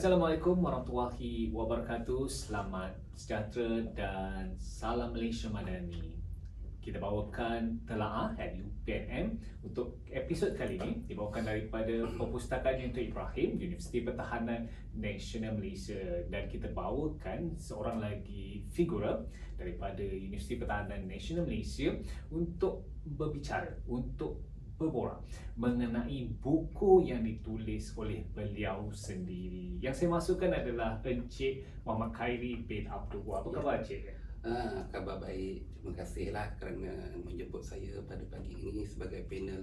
Assalamualaikum warahmatullahi wabarakatuh. Selamat sejahtera dan salam Malaysia Madani. Kita bawakan telaah at UPNM untuk episod kali ini dibawakan daripada Perpustakaan Unit Ibrahim Universiti Pertahanan Nasional Malaysia dan kita bawakan seorang lagi figura daripada Universiti Pertahanan Nasional Malaysia untuk berbicara untuk berborak mengenai buku yang ditulis oleh beliau sendiri. Yang saya masukkan adalah Encik Muhammad Khairi bin Abdul Wahab. Apa Ya. khabar Encik? Ah, khabar baik. Terima kasihlah kerana menjemput saya pada pagi ini sebagai panel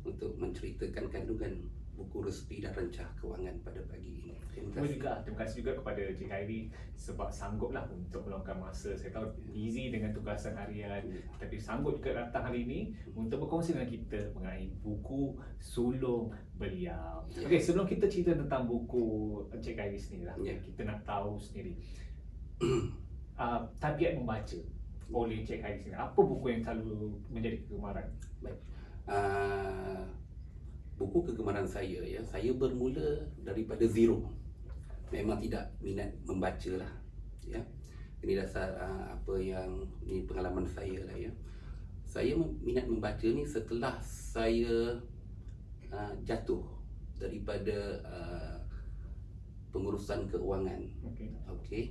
untuk menceritakan kandungan buku resmi dan rencah kewangan pada pagi ini. Terima Terima kasih. juga, terima kasih juga kepada Encik Khairi sebab sangguplah untuk meluangkan masa. Saya tahu busy dengan tugasan harian tapi sanggup juga datang hari ini untuk berkongsi dengan kita mengenai buku sulung beliau. Ya. Okey, sebelum kita cerita tentang buku Encik Khairi sendiri lah, Ya. kita nak tahu sendiri uh, tabiat membaca oleh Encik Khairi sendiri. Apa buku yang selalu menjadi kegemaran? Ah, buku kegemaran saya ya, saya bermula daripada zero. Memang tidak minat membaca lah. Ya. Ini dasar ah, apa yang ini pengalaman saya lah ya. Saya minat membaca ni setelah saya ah, jatuh daripada ah, pengurusan keuangan Okey. Okey.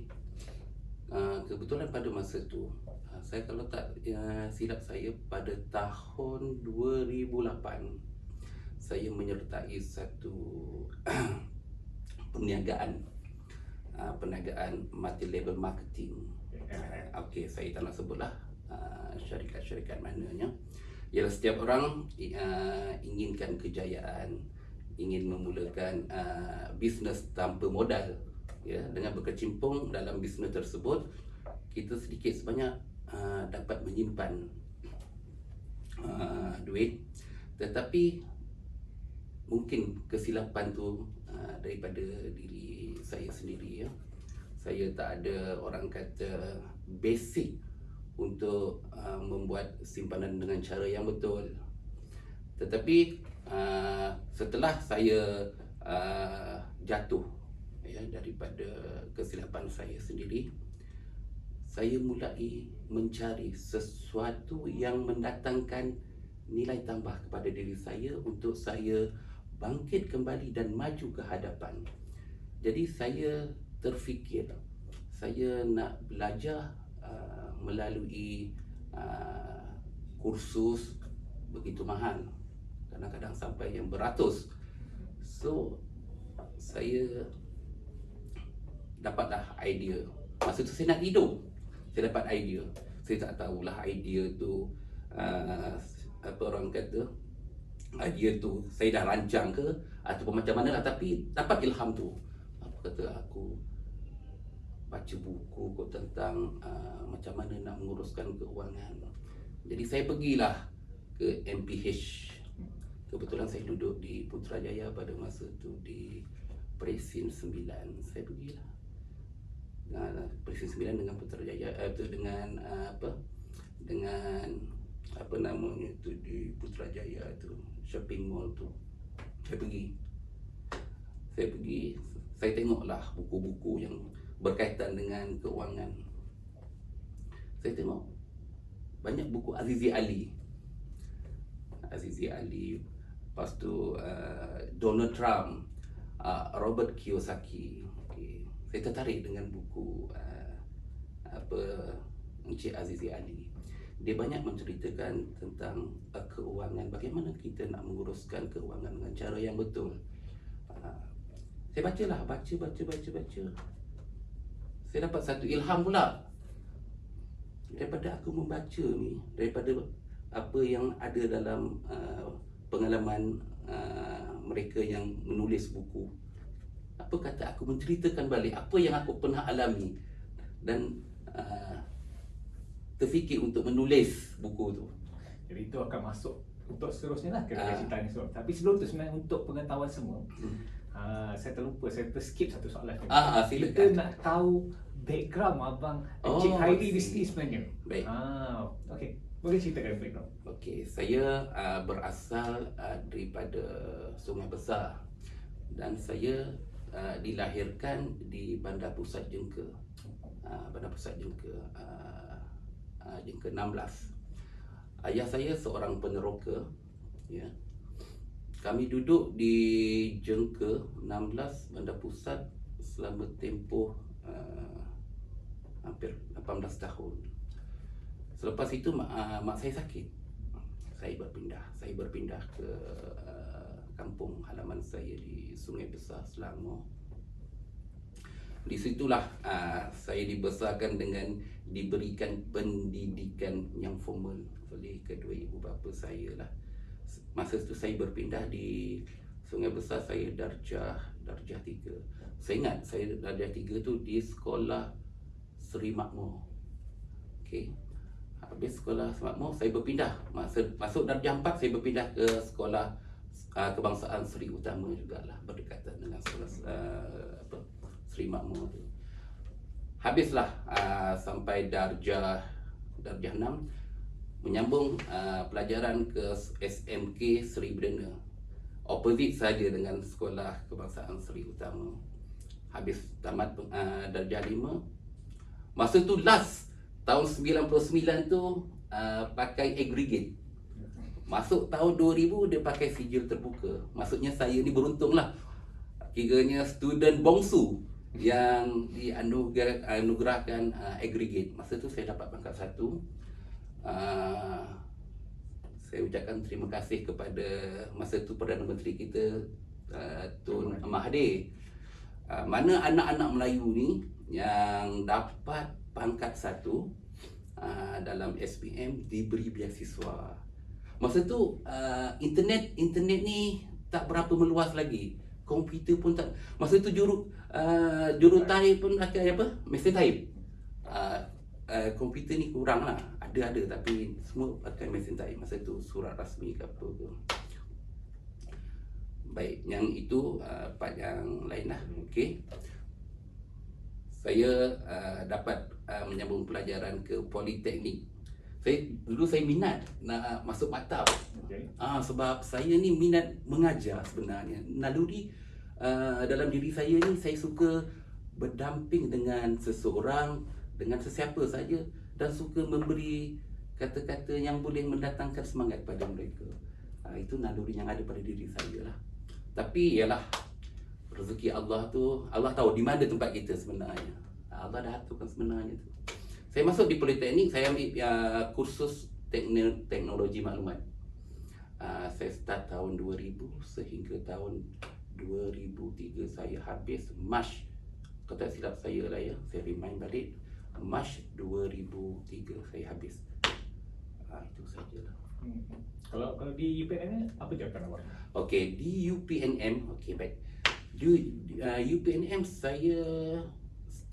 Uh, kebetulan pada masa tu uh, saya kalau tak uh, silap saya pada tahun 2008 saya menyertai satu perniagaan uh, perniagaan multi level marketing. Uh, Okey, saya tak nak sebutlah uh, syarikat-syarikat mananya. Ialah setiap orang uh, inginkan kejayaan, ingin memulakan uh, bisnes tanpa modal. Ya, dengan berkecimpung dalam bisnes tersebut, kita sedikit sebanyak uh, dapat menyimpan uh, duit. Tetapi mungkin kesilapan tu uh, daripada diri saya sendiri ya. Saya tak ada orang kata basic untuk uh, membuat simpanan dengan cara yang betul. Tetapi uh, setelah saya uh, jatuh ya daripada kesilapan saya sendiri, saya mulai mencari sesuatu yang mendatangkan nilai tambah kepada diri saya untuk saya bangkit kembali dan maju ke hadapan. Jadi saya terfikir saya nak belajar uh, melalui uh, kursus begitu mahal. Kadang-kadang sampai yang beratus. So saya dapatlah idea. Masa tu saya nak tidur. Saya dapat idea. Saya tak tahulah idea tu uh, apa orang kata idea tu saya dah rancang ke? Ataupun macam mana lah tapi dapat ilham tu. Apa kata aku baca buku kot tentang uh, macam mana nak menguruskan keuangan. Jadi saya pergilah ke MPH kebetulan saya duduk di Putrajaya pada masa tu di Presin 9 saya pergilah. Dengan Presin 9 dengan Putrajaya eh, tu dengan uh, apa? Dengan apa namanya tu di Putrajaya tu shopping mall tu. Saya pergi. Saya pergi saya tengoklah buku-buku yang berkaitan dengan keuangan saya tengok banyak buku Azizi Ali. Azizi Ali lepas tu uh, Donald Trump uh, Robert Kiyosaki. Okay. saya tertarik dengan buku uh, apa Encik Azizi Ali dia banyak menceritakan tentang uh, keuangan. Bagaimana kita nak menguruskan keuangan dengan cara yang betul. Uh, saya bacalah baca baca baca baca. Saya dapat satu ilham pula. Daripada aku membaca ni daripada apa yang ada dalam uh, pengalaman uh, mereka yang menulis buku apa kata aku menceritakan balik apa yang aku pernah alami. Dan uh, terfikir untuk menulis buku tu Jadi itu akan masuk untuk seterusnya lah ke Ah. cerita ni semua. Tapi sebelum tu sebenarnya untuk pengetahuan semua, Hmm. ah, saya terlupa, saya terskip satu soalan. Ah, ah, Kita silakan. nak tahu background abang Oh, Encik Khairi di sini sebenarnya. Baik. Ah, okey. Boleh ceritakan background. Okey, saya uh, berasal uh, daripada Sungai Besar dan saya uh, dilahirkan di Bandar Pusat Jengka. Uh, Bandar Pusat Jengka. Uh, uh, Jengka 16. Ayah saya seorang peneroka. Ya. Kami duduk di Jengka 16 Bandar Pusat selama tempoh uh, hampir 18 tahun. Selepas itu mak, uh, mak saya sakit. Saya berpindah. Saya berpindah ke uh, kampung halaman saya di Sungai Besar Selangor. Di situlah uh, saya dibesarkan dengan diberikan pendidikan yang formal oleh kedua ibu bapa saya lah. Masa itu saya berpindah di Sungai Besar saya darjah darjah 3. Saya ingat saya darjah 3 tu di sekolah Seri Makmur. Okey. Habis sekolah Seri Makmur saya berpindah. Masa masuk darjah 4 saya berpindah ke sekolah uh, kebangsaan Seri Utama jugalah berdekatan dengan sekolah uh, apa Seri Makmur tu. Habislah uh, sampai darjah darjah 6 menyambung uh, pelajaran ke SMK Seri Berdana. Opposite saja dengan sekolah kebangsaan Seri Utama. Habis tamat uh, darjah 5. Masa tu last tahun 99 tu uh, pakai aggregate. Masuk tahun 2000 dia pakai sijil terbuka. Maksudnya saya ni beruntung lah. Kiranya student bongsu yang dianugerahkan uh, aggregate. Masa tu saya dapat pangkat satu. Uh, saya ucapkan terima kasih kepada masa tu Perdana Menteri kita uh, Tun Mahathir. Uh, mana anak-anak Melayu ni yang dapat pangkat satu uh, dalam SPM diberi beasiswa. Masa tu uh, internet internet ni tak berapa meluas lagi. Komputer pun tak masa tu juru uh, juru type pun pakai apa? Mesin type. Uh, uh, komputer ni kurang lah. Ada ada tapi semua pakai mesin type masa tu surat rasmi ke apa ke. Baik, yang itu uh, part yang lain lah. Okey. Saya uh, dapat uh, menyambung pelajaran ke politeknik. Saya dulu saya minat nak masuk maktab. Okay. Ah sebab saya ni minat mengajar sebenarnya. Naluri uh, dalam diri saya ni saya suka berdamping dengan seseorang, dengan sesiapa saja dan suka memberi kata-kata yang boleh mendatangkan semangat pada mereka. Uh, itu naluri yang ada pada diri saya lah. Tapi ialah rezeki Allah tu Allah tahu di mana tempat kita sebenarnya. Ah, Allah dah aturkan sebenarnya tu. Saya masuk di politeknik, saya ambil uh, kursus tekno- teknologi maklumat. Uh, saya start tahun 2000 sehingga tahun 2003 saya habis Mac kalau tak silap saya lah ya saya remind balik Mac 2003 saya habis uh, itu sajalah Hmm. Kalau kalau di UPN ni apa jawatan awak? Okey, di UPNM, okey baik. Di uh, UPNM saya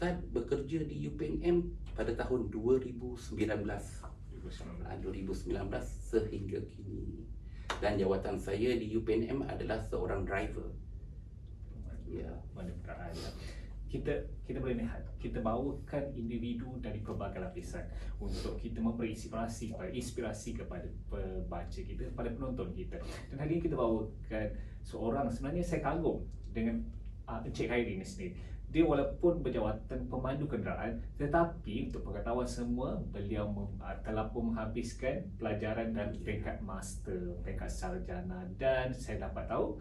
start bekerja di UPNM pada tahun 2019. 2019. Uh, 2019 sehingga kini. Dan jawatan saya di UPNM adalah seorang driver. Ya. Mana perkataan ya. Kita kita boleh lihat kita bawakan individu dari pelbagai lapisan untuk kita memberi inspirasi kepada inspirasi kepada pembaca kita kepada penonton kita. Dan hari ini kita bawakan seorang sebenarnya saya kagum dengan uh, Encik Khairi ini sendiri. Dia walaupun berjawatan pemandu kenderaan tetapi untuk pengetahuan semua beliau mem, uh, telah pun menghabiskan pelajaran dan peringkat master, peringkat sarjana dan saya dapat tahu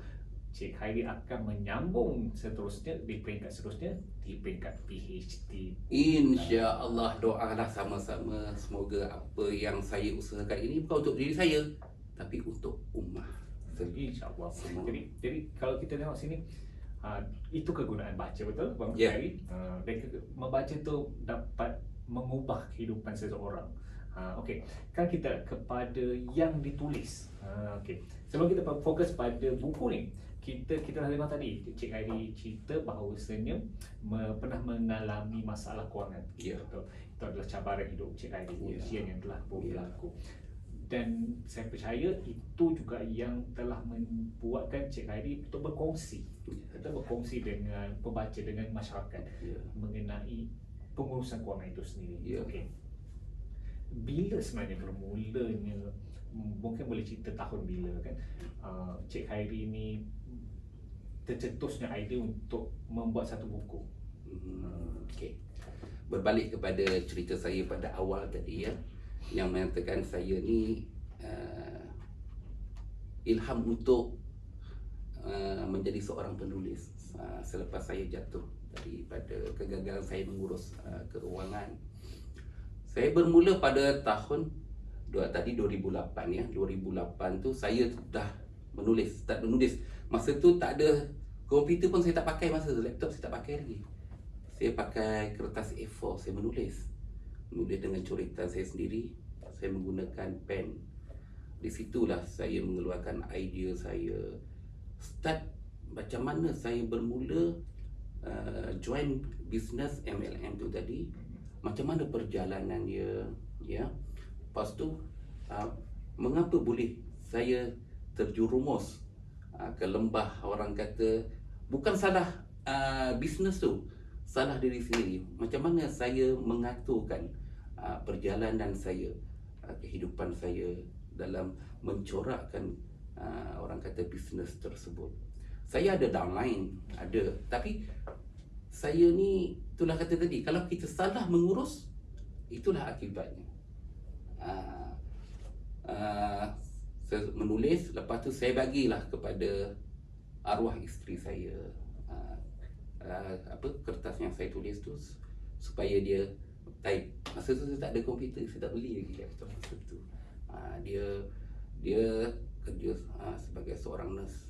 Cik Khairi akan menyambung seterusnya di peringkat seterusnya di peringkat PhD. Insya Allah doalah sama-sama semoga apa yang saya usahakan ini bukan untuk diri saya tapi untuk ummah. InsyaAllah. Jadi, jadi kalau kita tengok sini, uh, itu kegunaan baca betul Bang Ya. Khairi? Uh, dan membaca tu dapat mengubah kehidupan seseorang. Ha, Okey, kan kita kepada yang ditulis. Ha, Okey, sebelum kita fokus pada buku ni, kita kita dah tadi Cik Airi cerita bahawasanya me, pernah mengalami masalah kewangan. Ya. Betul. Itu adalah cabaran hidup Cik Airi, Ya. ujian yang telah pun Ya. berlaku. Dan saya percaya itu juga yang telah membuatkan Cik Airi untuk berkongsi. Kita berkongsi dengan pembaca dengan masyarakat Ya. mengenai pengurusan kewangan itu sendiri. Ya. Okey. Bila sebenarnya bermulanya mungkin boleh cerita tahun bila kan uh, Cik Khairi ni tercetusnya idea untuk membuat satu buku? Hmm, okay. Berbalik kepada cerita saya pada awal tadi ya, yang mengatakan saya ni uh, ilham untuk uh, menjadi seorang penulis uh, selepas saya jatuh daripada kegagalan saya mengurus uh, keuangan. Saya bermula pada tahun dua tadi 2008 ya. 2008 tu saya dah menulis, tak menulis. Masa tu tak ada komputer pun saya tak pakai masa tu, laptop saya tak pakai lagi. Saya pakai kertas A4, saya menulis. Menulis dengan coretan saya sendiri. Saya menggunakan pen. Di situlah saya mengeluarkan idea saya. Start macam mana saya bermula uh, join business MLM tu tadi. Macam mana perjalanan dia, ya. Lepas tu, uh, mengapa boleh saya terjerumus uh, ke lembah orang kata bukan salah uh, bisnes tu salah diri sendiri macam mana saya mengaturkan perjalanan saya uh, kehidupan saya dalam mencorakkan uh, orang kata bisnes tersebut. Saya ada downline ada. Tapi saya ni itulah kata tadi kalau kita salah mengurus itulah akibatnya. Saya menulis lepas tu saya bagilah kepada arwah isteri saya. Apa kertas yang saya tulis tu supaya dia type masa tu saya tak ada komputer saya tak beli lagi laptop masa tu. Uh, dia dia kerja uh, sebagai seorang nurse.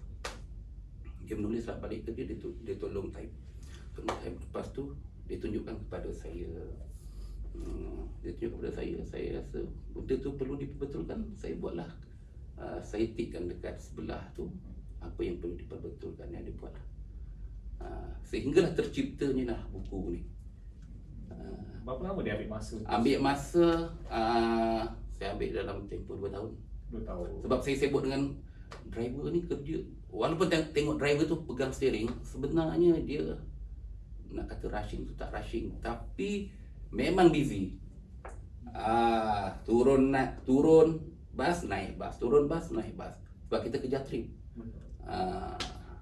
Dia menulislah balik kerja dia, dia tolong type tolong type lepas tu dia tunjukkan kepada saya. Hmm, dia tunjuk kepada saya. Saya rasa benda tu perlu diperbetulkan. Saya buatlah uh, saya tikkan dekat sebelah tu apa yang perlu diperbetulkan yang dia buat uh, sehinggalah terciptanya lah buku ni Berapa lama dia ambil masa? ambil masa uh, saya ambil dalam tempoh 2 tahun. Dua tahun. sebab saya sibuk dengan driver ni kerja. Walaupun teng- tengok driver tu pegang steering sebenarnya dia nak kata rushing tu tak rushing. Tapi memang busy. Ah turun naik turun bas naik bas. Turun bas naik bas. Sebab kita kejar trip. Ah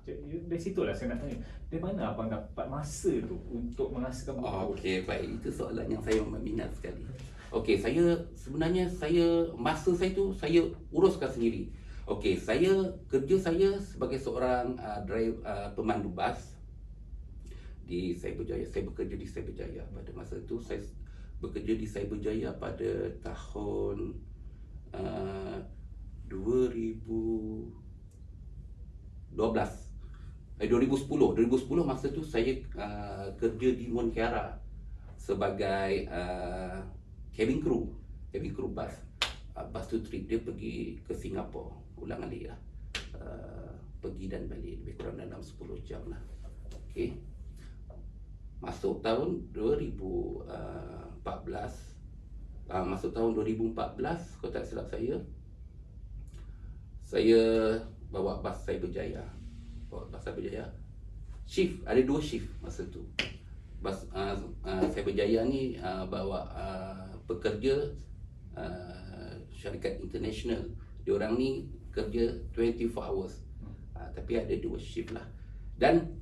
Jadi, Dari situlah saya nak tanya, dari mana abang dapat masa tu untuk menghasilkan buku? Okey, baik. Itu soalan yang saya minat sekali. Okey, saya sebenarnya saya masa saya tu saya uruskan sendiri. Okey, saya kerja saya sebagai seorang uh, drive uh, pemandu bas di Cyberjaya. Saya bekerja di Cyberjaya pada masa tu saya bekerja di Cyberjaya pada tahun uh, 2012 eh, 2010 2010 masa tu saya uh, kerja di Montiara sebagai uh, cabin crew. Cabin crew bus. Uh, bus tu trip. Dia pergi ke Singapura ulang alik lah. Uh, pergi dan balik lebih kurang dalam 10 jam lah. Okay. masuk tahun 2014 uh, masuk tahun 2014 kalau tak silap saya saya bawa bas saya berjaya bas saya berjaya shift ada dua shift masa tu. Bas uh, uh, saya berjaya ni uh, bawa uh, pekerja uh, syarikat international. Dia orang ni kerja 24 hours. Uh, tapi ada dua shift lah. Dan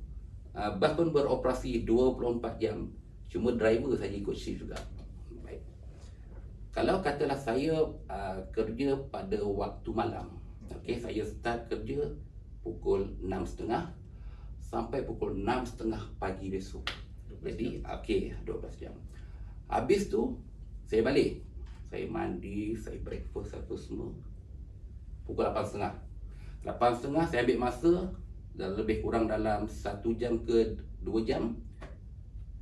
uh, bas pun beroperasi 24 jam. Cuma driver saja ikut shift juga. Baik. Kalau katalah saya uh, kerja pada waktu malam. Okey, saya start kerja pukul 6.30 sampai pukul 6.30 pagi besok. Jadi, okey, 12 jam. Habis tu, saya balik. Saya mandi, saya breakfast apa semua. Pukul 8.30. 8.30 saya ambil masa dan lebih kurang dalam 1 jam ke 2 jam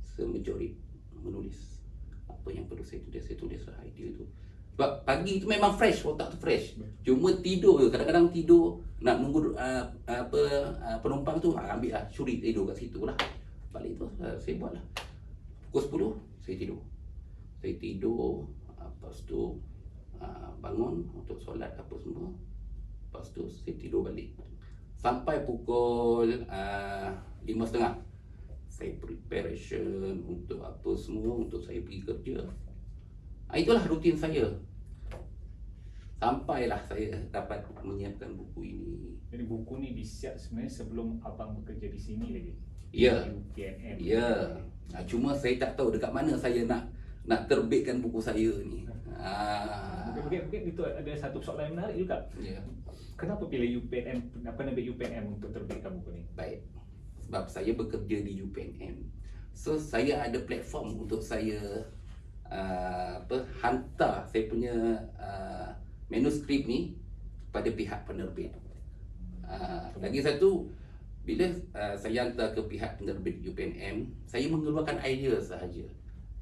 saya mencorik, menulis apa yang perlu saya tulis. Saya tulislah idea tu. Sebab pagi tu memang fresh, otak tu fresh. Cuma tidur je. Kadang-kadang tidur nak nunggu uh, apa uh, penumpang tu uh, ambil lah curi tidur kat situ lah. Balik tu uh, saya buat lah. Pukul 10 saya tidur. Saya tidur lepas tu uh, bangun untuk solat apa semua. Lepas tu saya tidur balik. Sampai pukul uh, 5.30 saya preparation untuk apa semua untuk saya pergi kerja. Ah, itulah rutin saya. sampailah saya dapat menyiapkan buku ini. Jadi buku ni disiap sebenarnya sebelum abang bekerja di sini lagi. Ya. UPNM. Ya. Nah, cuma saya tak tahu dekat mana saya nak nak terbitkan buku saya ni. Ah. Mungkin, mungkin, itu ada satu soalan yang menarik juga. Ya. Kenapa pilih UPNM, kenapa ambil UPNM untuk terbitkan buku ni? Baik. Sebab saya bekerja di UPNM. So saya ada platform untuk saya uh, apa hantar saya punya uh, manuskrip ni kepada pihak penerbit. Uh, lagi satu bila uh, saya hantar ke pihak penerbit UPNM, saya mengeluarkan idea sahaja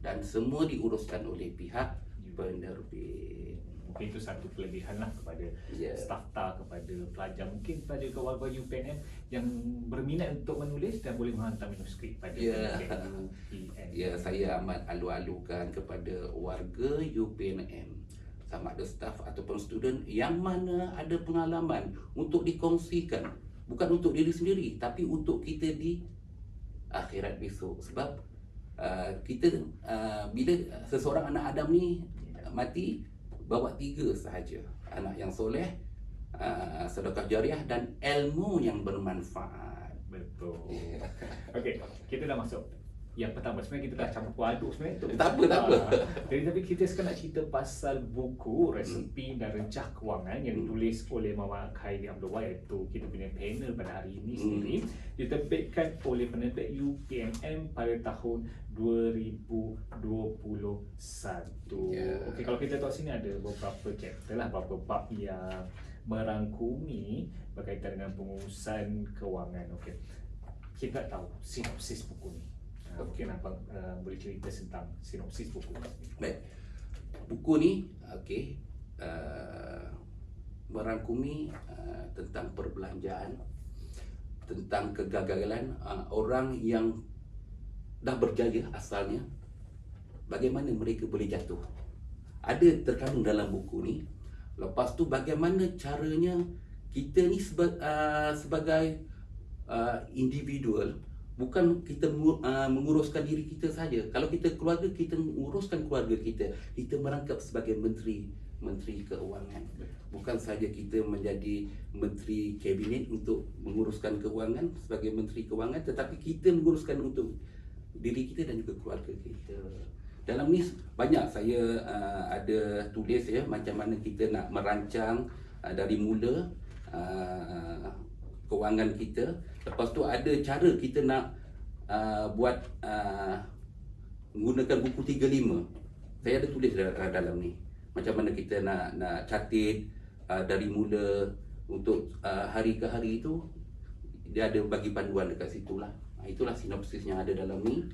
dan semua diuruskan oleh pihak penerbit. Mungkin itu satu kelebihan lah kepada Ya. staf tar, kepada pelajar. Mungkin kepada keluarga UPNM yang berminat untuk menulis dan boleh menghantar manuskrip pada penerbit UPNM Ya, saya amat alu-alukan kepada warga UPNM sama ada staf ataupun student yang mana ada pengalaman untuk dikongsikan. Bukan untuk diri sendiri tapi untuk kita di akhirat besok. Sebab uh, kita uh, bila seseorang anak Adam ni mati bawa tiga sahaja. Anak yang soleh uh, sedekah jariah dan ilmu yang bermanfaat. Betul. Okey, kita dah masuk yang pertama sebenarnya kita dah campur aduk sebenarnya tu. Tak apa, tak apa. Ah, Jadi tapi kita sekarang nak cerita pasal buku resepi dan rencah kewangan yang Hmm. ditulis oleh Mama Khairi Abdul Wahid iaitu kita punya panel pada hari ini Hmm. sendiri diterbitkan oleh penerbit UPNM pada tahun 2021. Ya. Okey, kalau kita tengok sini ada beberapa chapter lah, beberapa bab yang merangkumi berkaitan dengan pengurusan kewangan. Okey. Kita tahu sinopsis buku ni. Mungkin abang uh, boleh cerita tentang sinopsis buku. Baik. Buku ni okey uh, merangkumi uh, tentang perbelanjaan tentang kegagalan uh, orang yang dah berjaya asalnya bagaimana mereka boleh jatuh. Ada terkandung dalam buku ni. Lepas tu bagaimana caranya kita ni seba, uh, sebagai uh, individual bukan kita uh, menguruskan diri kita saja. Kalau kita keluarga kita menguruskan keluarga kita, kita merangkap sebagai menteri menteri keuangan. Bukan saja kita menjadi menteri kabinet untuk menguruskan keuangan sebagai menteri keuangan tetapi kita menguruskan untuk diri kita dan juga keluarga kita. Dalam ni banyak saya uh, ada tulis ya macam mana kita nak merancang uh, dari mula uh, kewangan kita. Lepas tu ada cara kita nak uh, buat uh, menggunakan buku 35. Saya ada tulis da- dalam ni. Macam mana kita nak nak catit uh, dari mula untuk uh, hari ke hari itu dia ada bagi panduan dekat situ lah. Uh, itulah sinopsis yang ada dalam ni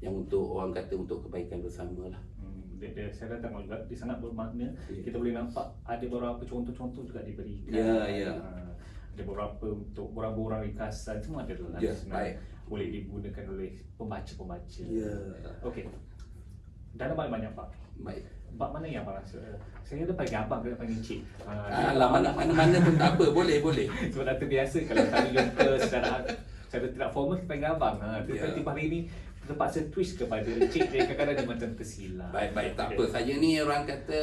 yang untuk orang kata untuk kebaikan bersama lah. Hmm, dia, dia, saya tengok juga, dia sangat bermakna. Ya. Kita boleh nampak ada beberapa contoh-contoh juga diberikan. Ya, ya. Ha, ada beberapa untuk borang-borang ringkasan semua ada dalam Ya, sebenarnya. baik. Boleh digunakan oleh pembaca-pembaca. Ya. Okey. Dalam banyak pak. Baik. Bab mana yang abang rasa? Saya ada panggil abang ke panggil cik. Alah mana mana mana pun tak apa, boleh boleh. Sebab dah terbiasa kalau kami jumpa secara secara tidak formal kita panggil abang. Ha, Ya. tetapi hari ini terpaksa twist kepada cik dia kadang-kadang dia macam tersilap. Baik baik tak apa. Saya ni orang kata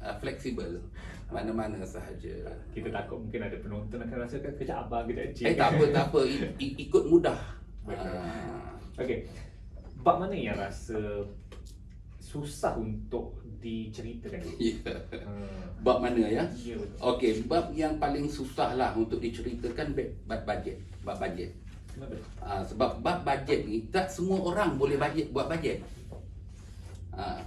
uh, fleksibel. Mana-mana sahaja. Kita takut mungkin ada penonton akan rasa kan kejap abang kejap cik. Eh tak apa tak apa I, i- ikut mudah. Betul. Ah, Okey. Bab mana yang rasa susah untuk diceritakan? ya. Hmm. Bab mana ya? Ya betul. Okey, bab yang paling susah lah untuk diceritakan ba- bab bajet, bab bajet. Ah, sebab bab bajet ni tak semua orang boleh bajet buat bajet. Ah.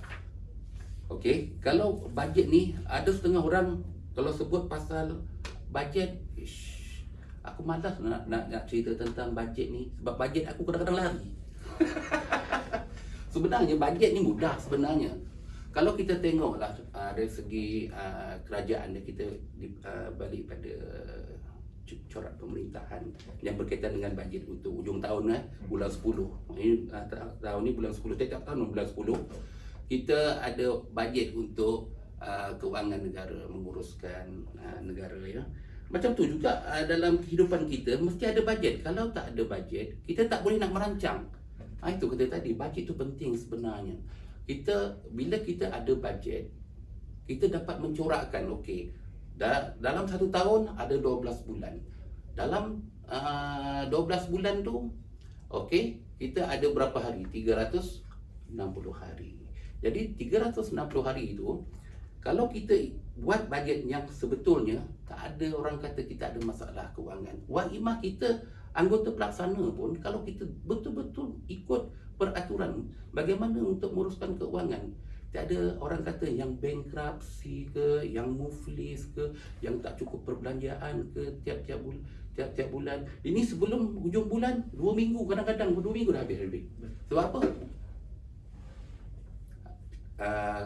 Okey, kalau bajet ni ada setengah orang kalau sebut pasal bajet ish, aku malas nak, nak nak cerita tentang bajet ni sebab bajet aku kadang-kadang lari. sebenarnya bajet ni mudah sebenarnya. Kalau kita tengoklah uh, dari segi uh, kerajaan kita di, uh, balik pada corak pemerintahan yang berkaitan dengan bajet untuk hujung tahun eh bulan 10. Ini ta- tahun ni bulan 10 setiap tahun bulan 10 kita ada bajet untuk uh, kewangan negara menguruskan uh, negara ya. Macam tu juga uh, dalam kehidupan kita mesti ada bajet. Kalau tak ada bajet, kita tak boleh nak merancang. Ha, itu kata tadi, bajet tu penting sebenarnya. Kita bila kita ada bajet, kita dapat mencorakkan okey dalam satu tahun ada 12 bulan. Dalam uh, 12 bulan tu okey kita ada berapa hari? 360 hari. Jadi 360 hari itu kalau kita buat bajet yang sebetulnya tak ada orang kata kita ada masalah kewangan. Wa imah kita anggota pelaksana pun kalau kita betul-betul ikut peraturan bagaimana untuk menguruskan keuangan tak ada orang kata yang bankruptcy ke yang muflis ke yang tak cukup perbelanjaan ke tiap-tiap bulan tiap-tiap bulan. Ini sebelum hujung bulan dua minggu kadang-kadang dua minggu dah habis lebih sebab apa? Uh,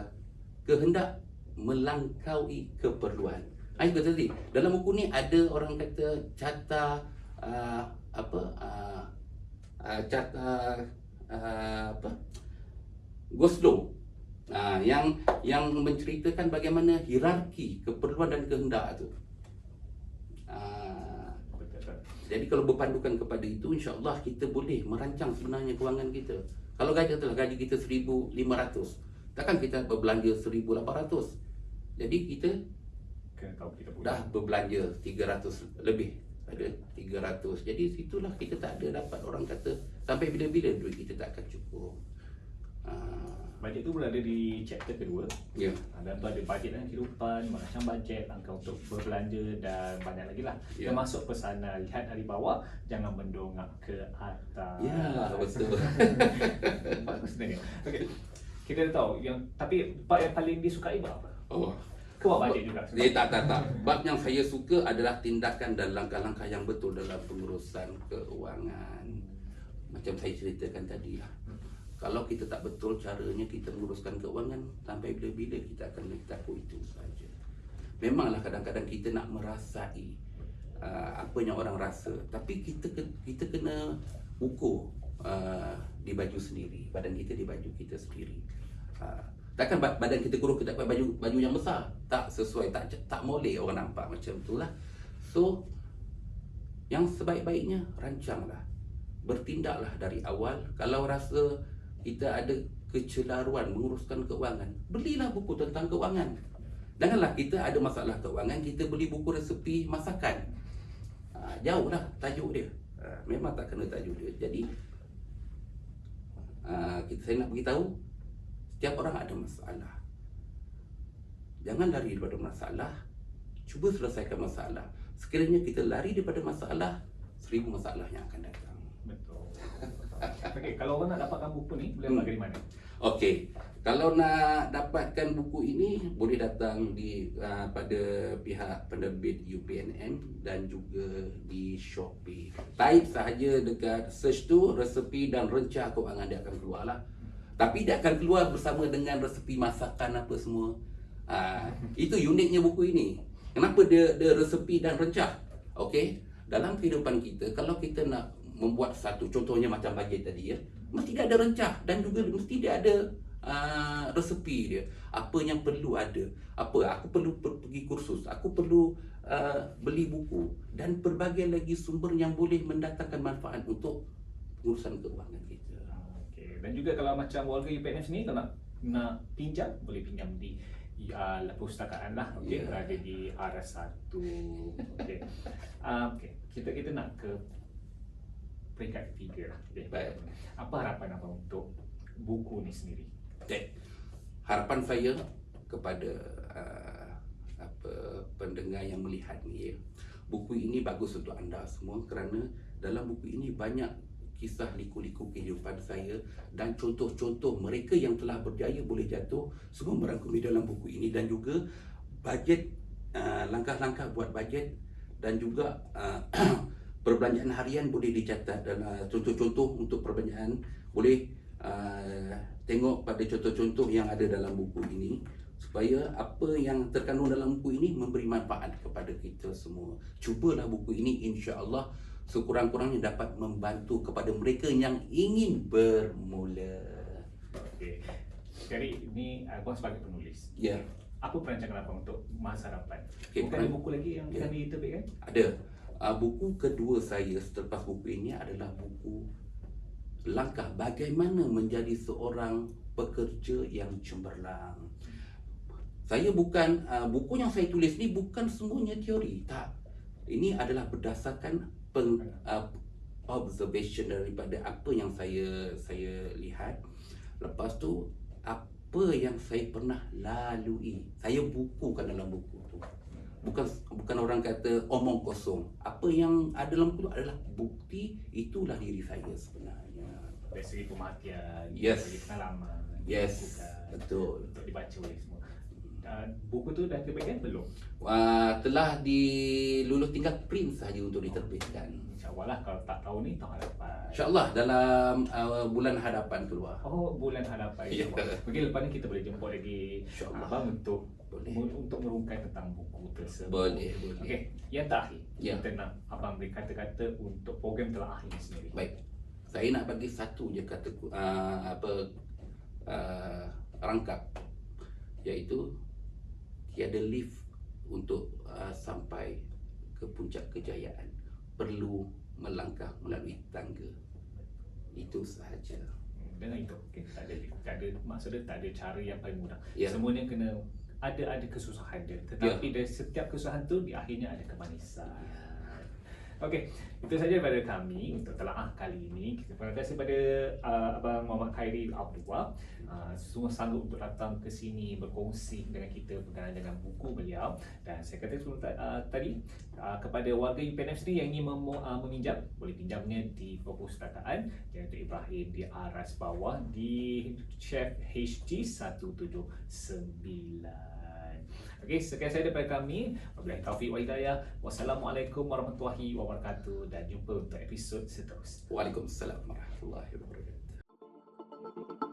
kehendak melangkaui keperluan. Saya kata tadi. Dalam buku ni ada orang kata carta uh, apa? Uh, uh, carta uh, apa? Goslow uh, yang yang menceritakan bagaimana hierarki keperluan dan kehendak tu. Uh, jadi kalau berpandukan kepada itu insya-Allah kita boleh merancang sebenarnya kewangan kita. Kalau gaji katalah gaji kita 1500, takkan kita berbelanja 1800. Jadi kita Kena tahu kita boleh. dah berbelanja 300 lebih ada 300 jadi situlah kita tak ada dapat orang kata sampai bila-bila duit kita tak akan cukup Bajet tu berada di chapter kedua. ya Dan tu ada bajet dan kehidupan, macam bajet, langkah untuk berbelanja dan banyak lagi lah. Ya. Termasuk pesanan, lihat dari bawah, jangan mendongak ke atas. ya betul Bagus sebenarnya. Okay. Kita dah tahu, yang tapi part yang paling disukai buat apa? oh Kau bajet juga. dia tak tak tak bab yang saya suka adalah tindakan dan langkah-langkah yang betul dalam pengurusan keuangan macam saya ceritakan tadi lah kalau kita tak betul caranya kita menguruskan keuangan sampai bila-bila kita akan takut itu saja. Memanglah kadang-kadang kita nak merasai uh, apa yang orang rasa, tapi kita kita kena ukur uh, di baju sendiri, badan kita di baju kita sendiri. Uh, takkan ba- badan kita kurus kita pakai baju baju yang besar, tak sesuai, tak tak molek orang nampak macam itulah. So yang sebaik-baiknya rancanglah bertindaklah dari awal kalau rasa kita ada kecelaruan menguruskan keuangan. Belilah buku tentang keuangan. Janganlah kita ada masalah keuangan kita beli buku resepi masakan. Ha, jauhlah tajuk dia. Ha, memang tak kena tajuk dia. Jadi ha, kita saya nak beritahu setiap orang ada masalah. Jangan lari daripada masalah. Cuba selesaikan masalah. Sekiranya kita lari daripada masalah seribu masalah yang akan datang Betul. Okey, kalau orang nak dapatkan buku ni, boleh Hmm. dapat dari mana? Okey, kalau nak dapatkan buku ini boleh datang di uh, pada pihak penerbit UPNM dan juga di Shopee. Type sahaja dekat search tu resepi dan rencah keuangan dia akan keluar lah. Tapi dia akan keluar bersama dengan resepi masakan apa semua. Uh, itu uniknya buku ini. Kenapa dia dia resepi dan rencah? Okey, dalam kehidupan kita kalau kita nak membuat satu contohnya macam bajet tadi ya, mesti dia ada rencah dan juga mesti dia ada uh, resepi dia. Apa yang perlu ada. Apa aku perlu per- pergi kursus, aku perlu uh, beli buku dan pelbagai lagi sumber yang boleh mendatangkan manfaat untuk urusan keuangan kita. Okey, dan juga kalau macam warga UPNM sini kalau nak nak pinjam, boleh pinjam di uh, perpustakaan lah. Okey, Ya. berada di RS1. Okey. Uh, okey, kita kita nak ke peringkat ketiga lah. Okey. Baik. Apa harapan apa untuk buku ni sendiri? Okay. Harapan saya kepada uh, apa pendengar yang melihat ni ya. Buku ini bagus untuk anda semua kerana dalam buku ini banyak kisah liku-liku kehidupan saya dan contoh-contoh mereka yang telah berjaya boleh jatuh semua merangkumi dalam buku ini dan juga bajet uh, langkah-langkah buat bajet dan juga uh, perbelanjaan harian boleh dicatat dan uh, contoh-contoh untuk perbelanjaan boleh uh, tengok pada contoh-contoh yang ada dalam buku ini supaya apa yang terkandung dalam buku ini memberi manfaat kepada kita semua. Cubalah buku ini insya-Allah sekurang-kurangnya dapat membantu kepada mereka yang ingin bermula. Okey. Jadi ni Abang sebagai penulis. Ya, Apa perancangan abang untuk masa hadapan? Okey, Bukan ada peran- buku lagi yang Ya. akan diterbitkan? ada. Uh, buku kedua saya selepas buku ini adalah buku langkah bagaimana menjadi seorang pekerja yang cemerlang. Saya bukan uh, buku yang saya tulis ni bukan semuanya teori. Tak. Ini adalah berdasarkan peng, uh, observation daripada apa yang saya saya lihat. Lepas tu apa yang saya pernah lalui. Saya bukukan dalam buku tu. Bukan bukan orang kata omong kosong. Apa yang ada dalam buku tu adalah bukti itulah diri saya sebenarnya. Dari segi pemerhatian, Yes. dari pengalaman, Yes, betul. untuk dibaca oleh semua. Uh, buku tu dah terbitkan belum? Uh, telah dilulus tinggal print saja untuk diterbitkan. InsyaAllah lah kalau tak tahu ni tak hadapan. InsyaAllah dalam uh, bulan hadapan keluar. Oh, bulan hadapan Ya. Mungkin lepas ni kita boleh jemput lagi InsyaAllah. abang untuk Boleh. untuk merungkai tentang buku tersebut. Boleh, boleh. Okey, yang terakhir, Ya. kita nak abang beri kata-kata untuk program telaah ini sendiri. Baik. Saya nak bagi satu je kata uh, apa uh, rangkap iaitu tiada lift untuk uh, sampai ke puncak kejayaan. Perlu melangkah melalui tangga. Itu sahaja. Dengan itu, okay, tak ada tak ada maksudnya tak ada cara yang paling mudah. Ya. Semuanya kena ada ada kesusahan dia. Tetapi dari setiap kesusahan tu di akhirnya ada kemanisan. Okey, itu saja daripada kami untuk telaah kali ini. Terima kasih kepada uh, Abang Muhammad Khairi Abdullah uh, sungguh sanggup untuk datang ke sini berkongsi dengan kita berkenaan dengan buku beliau dan saya kata sebelum uh, tadi uh, kepada warga UPNM sendiri yang ingin mem- uh, meminjam boleh pinjamnya di perpustakaan iaitu Ibrahim di aras bawah di Chef HG 179. Okey, sekian saya daripada kami. Wabillahi taufiq wa hidayah. Wassalamualaikum warahmatullahi wabarakatuh dan jumpa untuk episod seterusnya. Waalaikumsalam warahmatullahi wabarakatuh.